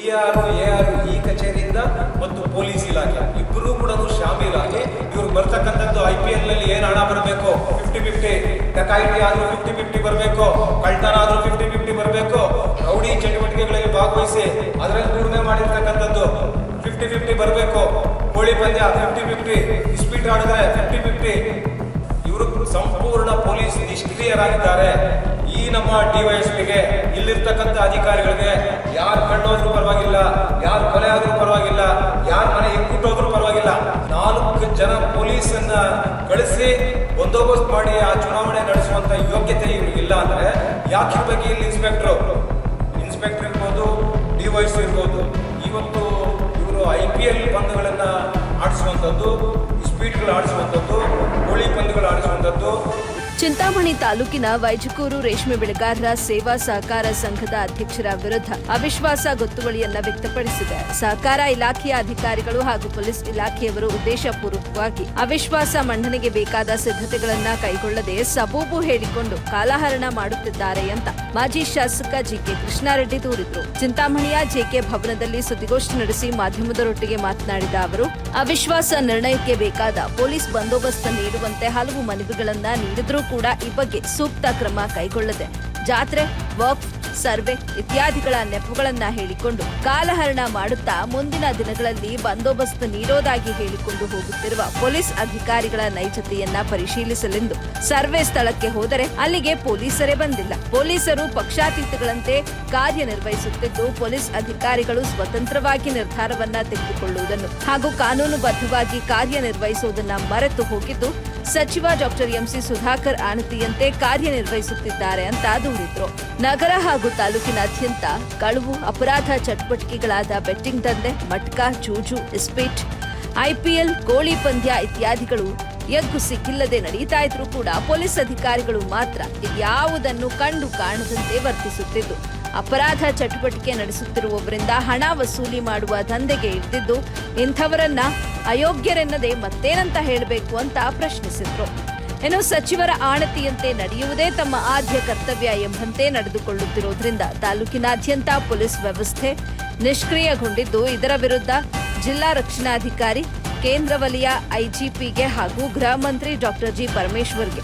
D R A R ಈ ಕಚೇರಿಯಿಂದ ಮತ್ತು ಪೊಲೀಸ್ ಇಲಾಖೆ. ಇಬ್ಬರೂ ಕೂಡ ಶಾಮೀಲಾಗಿ ಇವ್ರು ಬರ್ತಕ್ಕಂಥದ್ದು ಐ ಪಿ ಎಲ್ನಲ್ಲಿ ಏನು ಹಣ ಬರಬೇಕು? ಫಿಫ್ಟಿ ಫಿಫ್ಟಿ ಡಕಾಯಿಟಿ ಆದ್ರೂ ಫಿಫ್ಟಿ ಫಿಫ್ಟಿ ಬರಬೇಕು ಕಳ್ತನ ಆದ್ರೂ ಫಿಫ್ಟಿ ಫಿಫ್ಟಿ ಬರಬೇಕು, ರೌಡಿ ಚಟುವಟಿಕೆಗಳಲ್ಲಿ ಭಾಗವಹಿಸಿ ಅದರಲ್ಲಿ ದುಡಿಮೆ ಮಾಡಿರ್ತಕ್ಕಂಥದ್ದು ಫಿಫ್ಟಿ ಫಿಫ್ಟಿ ಬರಬೇಕು. ಕೋಳಿ ಪಂದ್ಯ ಫಿಫ್ಟಿ ಫಿಫ್ಟಿ ಇಸ್ಪೀಟ್ ಆಡಿದ್ರೆ ಫಿಫ್ಟಿ ಫಿಫ್ಟಿ ಇವರು ಸಂಪೂರ್ಣ ಪೊಲೀಸ್ ನಿಷ್ಕ್ರಿಯರಾಗಿದ್ದಾರೆ. ಈ ಎಸ್ ಡಿವೈಎಸ್ಪಿಗೆ ಇಲ್ಲಿರ್ತಕ್ಕಂಥ ಅಧಿಕಾರಿಗಳಿಗೆ ಯಾರು ಕಣ್ಣೋದ್ರೂ ಪರವಾಗಿಲ್ಲ, ಯಾರು ಕೊಲೆ ಆದರೂ ಪರವಾಗಿಲ್ಲ, ಯಾರು ಮನೆ ಇಕ್ಕುಟ್ಟೋದ್ರೂ ಪರವಾಗಿಲ್ಲ. ನಾಲ್ಕು ಜನ ಪೊಲೀಸನ್ನ ಕಳಿಸಿ ಬಂದೋಬಸ್ತ್ ಮಾಡಿ ಆ ಚುನಾವಣೆ ನಡೆಸುವಂತ ಯೋಗ್ಯತೆ ಇವ್ರಿಗಿಲ್ಲ ಅಂದ್ರೆ ಬಗ್ಗೆ ಇಲ್ಲಿ ಇನ್ಸ್ಪೆಕ್ಟ್ರು ಇನ್ಸ್ಪೆಕ್ಟರ್ ಇರ್ಬೋದು, ಡಿವೈಸ್ ಇರ್ಬೋದು. ಇವತ್ತು ಇವರು ಐ ಪಿ ಎಲ್ ಪಂದ್ಯಗಳನ್ನ ಆಡಿಸುವಂಥದ್ದು ಸ್ಪೀಡ್ಗಳು ಆಡಿಸುವಂಥದ್ದು ಹೋಳಿ ಪಂದ್ಯಗಳು ಆಡಿಸುವಂಥದ್ದು ಚಿಂತಾಮಣಿ ತಾಲೂಕಿನ ವೈಜಕೂರು ರೇಷ್ಮೆ ಬೆಳೆಗಾರರ ಸೇವಾ ಸಹಕಾರ ಸಂಘದ ಅಧ್ಯಕ್ಷರ ವಿರುದ್ಧ ಅವಿಶ್ವಾಸ ಗೊತ್ತುವಳಿಯನ್ನ ವ್ಯಕ್ತಪಡಿಸಿದೆ. ಸಹಕಾರ ಇಲಾಖೆಯ ಅಧಿಕಾರಿಗಳು ಹಾಗೂ ಪೊಲೀಸ್ ಇಲಾಖೆಯವರು ಉದ್ದೇಶಪೂರ್ವಕವಾಗಿ ಅವಿಶ್ವಾಸ ಮಂಡನೆಗೆ ಬೇಕಾದ ಸಿದ್ಧತೆಗಳನ್ನ ಕೈಗೊಳ್ಳದೆ ಸಬೂಬು ಹೇಳಿಕೊಂಡು ಕಾಲಹರಣ ಮಾಡುತ್ತಿದ್ದಾರೆ ಅಂತ ಮಾಜಿ ಶಾಸಕ ಜಿಕೆ ಕೃಷ್ಣಾರೆಡ್ಡಿ ದೂರಿದ್ರು. ಚಿಂತಾಮಣಿಯ ಜೆಕೆ ಭವನದಲ್ಲಿ ಸುದ್ದಿಗೋಷ್ಠಿ ನಡೆಸಿ ಮಾಧ್ಯಮದರೊಟ್ಟಿಗೆ ಮಾತನಾಡಿದ ಅವರು, ಅವಿಶ್ವಾಸ ನಿರ್ಣಯಕ್ಕೆ ಬೇಕಾದ ಪೊಲೀಸ್ ಬಂದೋಬಸ್ತ್ ನೀಡುವಂತೆ ಹಲವು ಮನವಿಗಳನ್ನ ನೀಡಿದ್ರೂ ಕೂಡ ಈ ಬಗ್ಗೆ ಸೂಕ್ತ ಕ್ರಮ ಕೈಗೊಳ್ಳದೆ ಜಾತ್ರೆ ವರ್ಕ್ ಸರ್ವೆ ಇತ್ಯಾದಿಗಳ ನೆಪಗಳನ್ನ ಹೇಳಿಕೊಂಡು ಕಾಲಹರಣ ಮಾಡುತ್ತಾ ಮುಂದಿನ ದಿನಗಳಲ್ಲಿ ಬಂದೋಬಸ್ತ್ ನೀಡೋದಾಗಿ ಹೇಳಿಕೊಂಡು ಹೋಗುತ್ತಿರುವ ಪೊಲೀಸ್ ಅಧಿಕಾರಿಗಳ ನೈಜತೆಯನ್ನ ಪರಿಶೀಲಿಸಲೆಂದು ಸರ್ವೆ ಸ್ಥಳಕ್ಕೆ ಹೋದರೆ ಅಲ್ಲಿಗೆ ಪೊಲೀಸರೇ ಬಂದಿಲ್ಲ. ಪೊಲೀಸರು ಪಕ್ಷಾತೀತಗಳಂತೆ ಕಾರ್ಯನಿರ್ವಹಿಸುತ್ತಿದ್ದು ಪೊಲೀಸ್ ಅಧಿಕಾರಿಗಳು ಸ್ವತಂತ್ರವಾಗಿ ನಿರ್ಧಾರವನ್ನ ತೆಗೆದುಕೊಳ್ಳುವುದನ್ನು ಹಾಗೂ ಕಾನೂನುಬದ್ಧವಾಗಿ ಕಾರ್ಯನಿರ್ವಹಿಸುವುದನ್ನ ಮರೆತು ಹೋಗಿದ್ದು ಸಚಿವ ಡಾಕ್ಟರ್ ಎಂಸಿ ಸುಧಾಕರ್ ಆಣತಿಯಂತೆ ಕಾರ್ಯನಿರ್ವಹಿಸುತ್ತಿದ್ದಾರೆ ಅಂತ ದೂರಿದ್ರು. ನಗರ ಹಾಗೂ ತಾಲೂಕಿನಾದ್ಯಂತ ಕಳುವು, ಅಪರಾಧ ಚಟುವಟಿಕೆಗಳಾದ ಬೆಟ್ಟಿಂಗ್ ದಂಧೆ, ಮಟ್ಕಾ, ಜೂಜು, ಇಸ್ಪೀಟ್, ಐಪಿಎಲ್, ಕೋಳಿ ಪಂದ್ಯ ಇತ್ಯಾದಿಗಳು ಎಗ್ಗು ಸಿಕ್ಕಿಲ್ಲದೆ ನಡೀತಾ ಇದ್ರೂ ಕೂಡ ಪೊಲೀಸ್ ಅಧಿಕಾರಿಗಳು ಮಾತ್ರ ಯಾವುದನ್ನು ಕಂಡು ಕಾಣದಂತೆ ವರ್ತಿಸುತ್ತಿದ್ದು. ಅಪರಾಧ ಚಟುವಟಿಕೆ ನಡೆಸುತ್ತಿರುವವರಿಂದ ಹಣ ವಸೂಲಿ ಮಾಡುವ ದಂಧೆಗೆ ಇಳಿದಿದ್ದು, ಇಂಥವರನ್ನ ಅಯೋಗ್ಯರೆನ್ನದೆ ಮತ್ತೇನಂತ ಹೇಳಬೇಕು ಅಂತ ಪ್ರಶ್ನಿಸಿದ್ರು. ಇನ್ನು ಸಚಿವರ ಆಣತಿಯಂತೆ ನಡೆಯುವುದೇ ತಮ್ಮ ಆದ್ಯ ಕರ್ತವ್ಯ ಎಂಬಂತೆ ನಡೆದುಕೊಳ್ಳುತ್ತಿರುವುದರಿಂದ ತಾಲೂಕಿನಾದ್ಯಂತ ಪೊಲೀಸ್ ವ್ಯವಸ್ಥೆ ನಿಷ್ಕ್ರಿಯಗೊಂಡಿದ್ದು, ಇದರ ವಿರುದ್ಧ ಜಿಲ್ಲಾ ರಕ್ಷಣಾಧಿಕಾರಿ, ಕೇಂದ್ರ ವಲಯ ಐಜಿಪಿಗೆ ಹಾಗೂ ಗೃಹ ಮಂತ್ರಿ ಡಾಕ್ಟರ್ ಜಿ ಪರಮೇಶ್ವರ್ಗೆ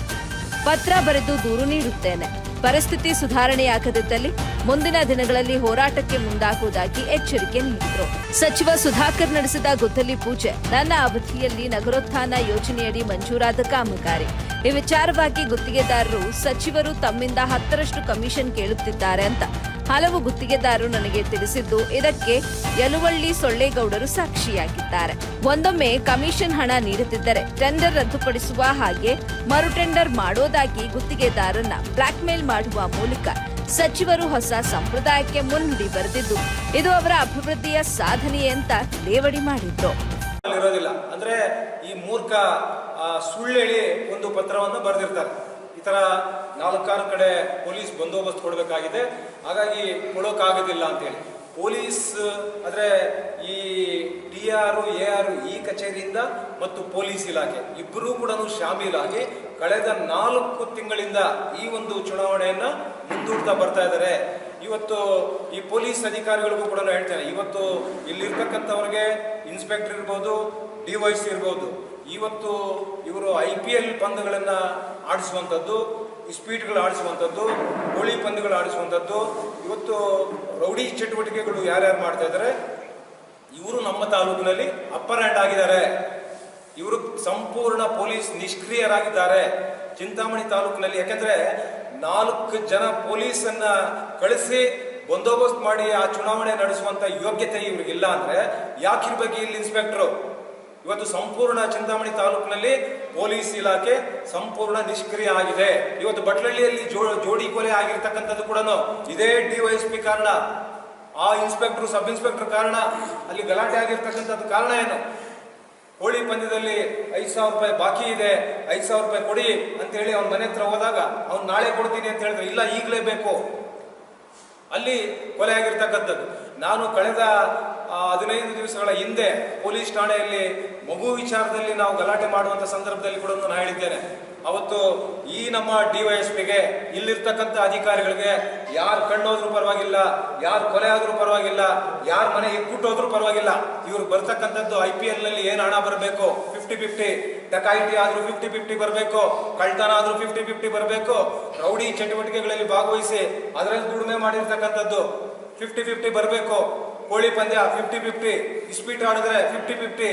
ಪತ್ರ ಬರೆದು ದೂರು ನೀಡುತ್ತೇನೆ. ಪರಿಸ್ಥಿತಿ ಸುಧಾರಣೆಯಾಗದಿದ್ದಲ್ಲಿ ಮುಂದಿನ ದಿನಗಳಲ್ಲಿ ಹೋರಾಟಕ್ಕೆ ಮುಂದಾಗುವುದಾಗಿ ಎಚ್ಚರಿಕೆ ನೀಡಿದರು. ಸಚಿವ ಸುಧಾಕರ್ ನಡೆಸಿದ ಗುದ್ದಲಿ ಪೂಜೆ ನನ್ನ ಅವಧಿಯಲ್ಲಿ ನಗರೋತ್ಥಾನ ಯೋಜನೆಯಡಿ ಮಂಜೂರಾದ ಕಾಮಗಾರಿ. ಈ ವಿಚಾರವಾಗಿ ಗುತ್ತಿಗೆದಾರರು ಸಚಿವರು ತಮ್ಮಿಂದ ಹತ್ತರಷ್ಟು ಕಮಿಷನ್ ಕೇಳುತ್ತಿದ್ದಾರೆ ಅಂತ ಹಲವು ಗುತ್ತಿಗೆದಾರರು ನನಗೆ ತಿಳಿಸಿದ್ದು, ಇದಕ್ಕೆ ಯಲುವಳ್ಳಿ ಸೊಳ್ಳೇಗೌಡರು ಸಾಕ್ಷಿಯಾಗಿದ್ದಾರೆ. ಒಂದೊಮ್ಮೆ ಕಮಿಷನ್ ಹಣ ನೀಡುತ್ತಿದ್ದರೆ ಟೆಂಡರ್ ರದ್ದುಪಡಿಸುವ ಹಾಗೆ ಮರು ಟೆಂಡರ್ ಮಾಡೋದಾಗಿ ಗುತ್ತಿಗೆದಾರನ್ನ ಬ್ಲಾಕ್ ಮೇಲ್ ಮಾಡುವ ಮೂಲಕ ಸಚಿವರು ಹೊಸ ಸಂಪ್ರದಾಯಕ್ಕೆ ಮುನ್ನುಡಿ ಬರೆದಿದ್ದು, ಇದು ಅವರ ಅಭಿವೃದ್ಧಿಯ ಸಾಧನೆ ಅಂತ ಲೇವಡಿ ಮಾಡಿದ್ರು. ಅಂದ್ರೆ ಈ ಮೂರ್ಖ ಸುಳ್ಳೇಳಿ ಒಂದು ಪತ್ರವನ್ನು ಬರೆದಿರ್ತಾರೆ. ಈ ತರ ನಾಲ್ಕಾರು ಕಡೆ ಪೊಲೀಸ್ ಬಂದೋಬಸ್ತ್ ಕೊಡಬೇಕಾಗಿದೆ. ಹಾಗಾಗಿ ಕೊಡೋಕ್ಕಾಗೋದಿಲ್ಲ ಅಂತೇಳಿ. ಪೊಲೀಸ್ ಅಂದ್ರೆ ಈ ಡಿ ಆರು, ಎ ಆರ್ ಈ ಕಚೇರಿಯಿಂದ ಮತ್ತು ಪೊಲೀಸ್ ಇಲಾಖೆ ಇಬ್ಬರೂ ಕೂಡ ಶಾಮೀಲಾಗಿ ಕಳೆದ ನಾಲ್ಕು ತಿಂಗಳಿಂದ ಈ ಒಂದು ಚುನಾವಣೆಯನ್ನು ಮುಂದೂಡ್ತಾ ಬರ್ತಾ ಇದ್ದಾರೆ. ಇವತ್ತು ಈ ಪೊಲೀಸ್ ಅಧಿಕಾರಿಗಳಿಗೂ ಕೂಡ ಹೇಳ್ತೇನೆ, ಇವತ್ತು ಇಲ್ಲಿರ್ತಕ್ಕಂಥವ್ರಿಗೆ ಇನ್ಸ್ಪೆಕ್ಟರ್ ಇರ್ಬೋದು ಡಿವೈಸ್ ಇರ್ಬೋದು ಇವತ್ತು ಇವರು ಐ ಪಿ ಎಲ್ ಪಂದ್ಯಗಳನ್ನು ಆಡಿಸುವಂಥದ್ದು ಸ್ಪೀಡ್ಗಳು ಆಡಿಸುವಂಥದ್ದು ಕೋಳಿ ಪಂದ್ಯಗಳು ಆಡಿಸುವಂಥದ್ದು. ಇವತ್ತು ರೌಡಿ ಚಟುವಟಿಕೆಗಳು ಯಾರ್ಯಾರು ಮಾಡ್ತಾ ಇದ್ದಾರೆ? ಇವರು ನಮ್ಮ ತಾಲೂಕಿನಲ್ಲಿ ಅಪ್ಪರ್ ಹ್ಯಾಂಡ್ ಆಗಿದ್ದಾರೆ. ಇವರು ಸಂಪೂರ್ಣ ಪೊಲೀಸ್ ನಿಷ್ಕ್ರಿಯರಾಗಿದ್ದಾರೆ. ಚಿಂತಾಮಣಿ ತಾಲೂಕಿನಲ್ಲಿ. ಯಾಕೆಂದರೆ ನಾಲ್ಕು ಜನ ಪೊಲೀಸನ್ನು ಕಳಿಸಿ ಬಂದೋಬಸ್ತ್ ಮಾಡಿ ಆ ಚುನಾವಣೆ ನಡೆಸುವಂತ ಯೋಗ್ಯತೆ ಇವ್ರಿಗಿಲ್ಲ ಅಂದ್ರೆ ಯಾಕಿರ್ಬೇಕು ಇಲ್ಲಿ ಇನ್ಸ್ಪೆಕ್ಟರ್ ಇವತ್ತು ಸಂಪೂರ್ಣ ಚಿಂತಾಮಣಿ ತಾಲೂಕಿನಲ್ಲಿ ಪೊಲೀಸ್ ಇಲಾಖೆ ಸಂಪೂರ್ಣ ನಿಷ್ಕ್ರಿಯ ಆಗಿದೆ. ಇವತ್ತು ಬಟ್ಲಳ್ಳಿಯಲ್ಲಿ ಜೋಡಿ ಕೊಲೆ ಆಗಿರ್ತಕ್ಕಂಥದ್ದು ಕೂಡ ಇದೇ ಡಿವೈಎಸ್ಪಿ ಕಾರಣ. ಆ ಇನ್ಸ್ಪೆಕ್ಟರ್, ಸಬ್ ಇನ್ಸ್ಪೆಕ್ಟರ್ ಕಾರಣ. ಅಲ್ಲಿ ಗಲಾಟೆ ಆಗಿರ್ತಕ್ಕಂಥದ್ದು ಕಾರಣ ಏನು? ಹೋಳಿ ಪಂದ್ಯದಲ್ಲಿ ಐದು ಸಾವಿರ ರೂಪಾಯಿ ಬಾಕಿ ಇದೆ. ಐದು ಸಾವಿರ ರೂಪಾಯಿ ಕೊಡಿ ಅಂತ ಹೇಳಿ ಅವ್ನ ಮನೆ ಹತ್ರ ಹೋದಾಗ ಅವ್ನು ನಾಳೆ ಕೊಡ್ತೀನಿ ಅಂತ ಹೇಳಿದ್ರೆ, ಇಲ್ಲ, ಈಗಲೇ ಬೇಕು. ಅಲ್ಲಿ ಕೊಲೆ ಆಗಿರ್ತಕ್ಕಂಥದ್ದು. ನಾನು ಕಳೆದ ಹದಿನೈದು ದಿವಸಗಳ ಹಿಂದೆ ಪೊಲೀಸ್ ಠಾಣೆಯಲ್ಲಿ ಮಗು ವಿಚಾರದಲ್ಲಿ ನಾವು ಗಲಾಟೆ ಮಾಡುವಂತ ಸಂದರ್ಭದಲ್ಲಿ ಕೂಡ ನಾನು ಹೇಳಿದ್ದೇನೆ. ಅವತ್ತು ಈ ನಮ್ಮ ಡಿವೈಎಸ್ಪಿಗೆ ಇಲ್ಲಿರ್ತಕ್ಕಂಥ ಅಧಿಕಾರಿಗಳಿಗೆ ಯಾರು ಕಣ್ಣೋದ್ರೂ ಪರವಾಗಿಲ್ಲ, ಯಾರು ಕೊಲೆ ಆದ್ರೂ ಪರವಾಗಿಲ್ಲ, ಯಾರ ಮನೆ ಇಕ್ಕುಟ್ಟೋದ್ರೂ ಪರವಾಗಿಲ್ಲ. ಇವ್ರು ಬರ್ತಕ್ಕಂಥದ್ದು ಐ ಪಿ ಎಲ್ನಲ್ಲಿ ಏನ್ ಹಣ ಬರಬೇಕು? Fifty fifty. ಡಕಾಯಿಟಿ ಆದ್ರೂ ಫಿಫ್ಟಿ ಫಿಫ್ಟಿ ಬರಬೇಕು. ಕಳ್ತನ ಆದ್ರೂ ಫಿಫ್ಟಿ ಫಿಫ್ಟಿ ಬರಬೇಕು. ರೌಡಿ ಚಟುವಟಿಕೆಗಳಲ್ಲಿ ಭಾಗವಹಿಸಿ, ಅದರಲ್ಲಿ ದುಡಿಮೆ ಮಾಡಿರ್ತಕ್ಕಂಥದ್ದು ಫಿಫ್ಟಿ ಫಿಫ್ಟಿ ಬರಬೇಕು. ಕೋಳಿ ಪಂದ್ಯ ಫಿಫ್ಟಿ ಫಿಫ್ಟಿ ಇಸ್ಪೀಟ್ ಆಡಿದ್ರೆ ಫಿಫ್ಟಿ ಫಿಫ್ಟಿ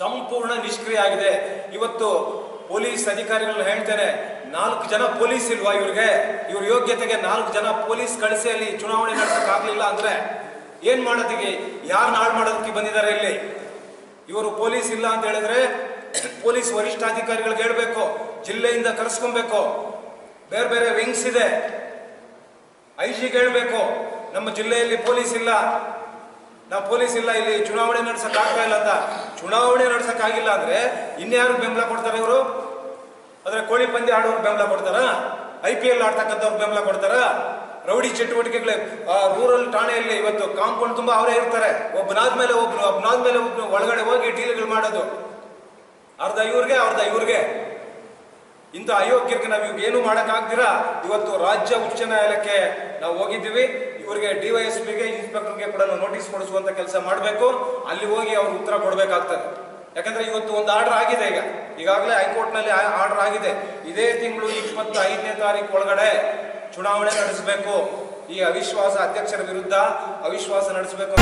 ಸಂಪೂರ್ಣ ನಿಷ್ಕ್ರಿಯ ಆಗಿದೆ. ಇವತ್ತು ಪೊಲೀಸ್ ಅಧಿಕಾರಿಗಳು ಹೇಳ್ತೇನೆ, ನಾಲ್ಕು ಜನ ಪೊಲೀಸ್ ಇಲ್ವಾ ಇವರಿಗೆ? ಇವ್ರ ಯೋಗ್ಯತೆಗೆ ನಾಲ್ಕು ಜನ ಪೊಲೀಸ್ ಕಳಿಸಿ ಅಲ್ಲಿ ಚುನಾವಣೆ ನಡೆಸಕ್ ಆಗ್ಲಿಲ್ಲ ಅಂದ್ರೆ ಏನ್ ಮಾಡೋದಿಗೆ ಯಾರು ಹಾಳು ಮಾಡೋದಕ್ಕೆ ಬಂದಿದ್ದಾರೆ ಇಲ್ಲಿ? ಇವರು ಪೊಲೀಸ್ ಇಲ್ಲ ಅಂತ ಹೇಳಿದ್ರೆ ಪೊಲೀಸ್ ವರಿಷ್ಠಾಧಿಕಾರಿಗಳಿಗೆ ಹೇಳ್ಬೇಕು, ಜಿಲ್ಲೆಯಿಂದ ಕರೆಸ್ಕೊಬೇಕು ಬೇರೆ ಬೇರೆ ವಿಂಗ್ಸ್ ಇದೆ. ಐ ಜಿಗೆ ಹೇಳ್ಬೇಕು. ನಮ್ಮ ಜಿಲ್ಲೆಯಲ್ಲಿ ಪೊಲೀಸ್ ಇಲ್ಲ. ನಾವು ಪೊಲೀಸ್ ಇಲ್ಲ, ಇಲ್ಲಿ ಚುನಾವಣೆ ನಡ್ಸಕ್ ಇಲ್ಲ ಅಂತ. ಚುನಾವಣೆ ನಡ್ಸಕ್ ಆಗಿಲ್ಲ ಅಂದ್ರೆ ಇನ್ಯಾರು ಬೆಂಬಲ ಕೊಡ್ತಾರೆ ಇವರು? ಅಂದ್ರೆ ಕೋಳಿ ಪಂದ್ಯ ಆಡೋರು ಬೆಂಬಲ ಕೊಡ್ತಾರ? ಐ ಪಿ ಎಲ್ ಆಡ್ತಕ್ಕಂಥವ್ರು ಬೆಂಬಲ ಕೊಡ್ತಾರ? ರೌಡಿ ಚಟುವಟಿಕೆಗಳು ರೂರಲ್ ಠಾಣೆಯಲ್ಲಿ ಇವತ್ತು ಕಾಂಪೌಂಡ್ ತುಂಬಾ ಅವರೇ ಇರ್ತಾರೆ. ಒಬ್ಬನಾದ ಮೇಲೆ ಒಬ್ಬರು ಒಬ್ರು ಒಬ್ಬನಾದ್ಮೇಲೆ ಒಬ್ರು ಒಳಗಡೆ ಹೋಗಿ ಡೀಲ್ಗಳು ಮಾಡೋದು. ಅರ್ಧ ಇವ್ರಿಗೆ ಅರ್ಧ ಇವ್ರಿಗೆ. ಇಂಥ ಅಯೋಗ್ಯಕ್ಕೆ ನಾವು ಇವಾಗ ಏನು ಆಗದಿರಾ? ಇವತ್ತು ರಾಜ್ಯ ಉಚ್ಚ ನ್ಯಾಯಾಲಯಕ್ಕೆ ನಾವು ಹೋಗಿದ್ದೀವಿ. ಇವರಿಗೆ ಡಿವೈಎಸ್ಪಿಗೆ ಇನ್ಸ್ಪೆಕ್ಟರ್ಗೆ ಕೂಡ ನೋಟಿಸ್ ಕೊಡಿಸುವಂತ ಕೆಲಸ ಮಾಡಬೇಕು. ಅಲ್ಲಿ ಹೋಗಿ ಅವ್ರು ಉತ್ತರ ಕೊಡಬೇಕಾಗ್ತದೆ. ಯಾಕಂದ್ರೆ ಇವತ್ತು ಒಂದು ಆರ್ಡರ್ ಆಗಿದೆ ಈಗ. ಈಗಾಗಲೇ ಹೈಕೋರ್ಟ್ನಲ್ಲಿ ಆರ್ಡರ್ ಆಗಿದೆ. ಇದೇ ತಿಂಗಳು ಇಪ್ಪತ್ತ ಐದನೇ ತಾರೀಕು ಒಳಗಡೆ ಚುನಾವಣೆ ನಡೆಸಬೇಕು. ಈ ಅವಿಶ್ವಾಸ ಅಧ್ಯಕ್ಷರ ವಿರುದ್ಧ ಅವಿಶ್ವಾಸ ನಡೆಸಬೇಕು